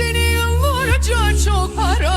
Seni yıllarca çok aradım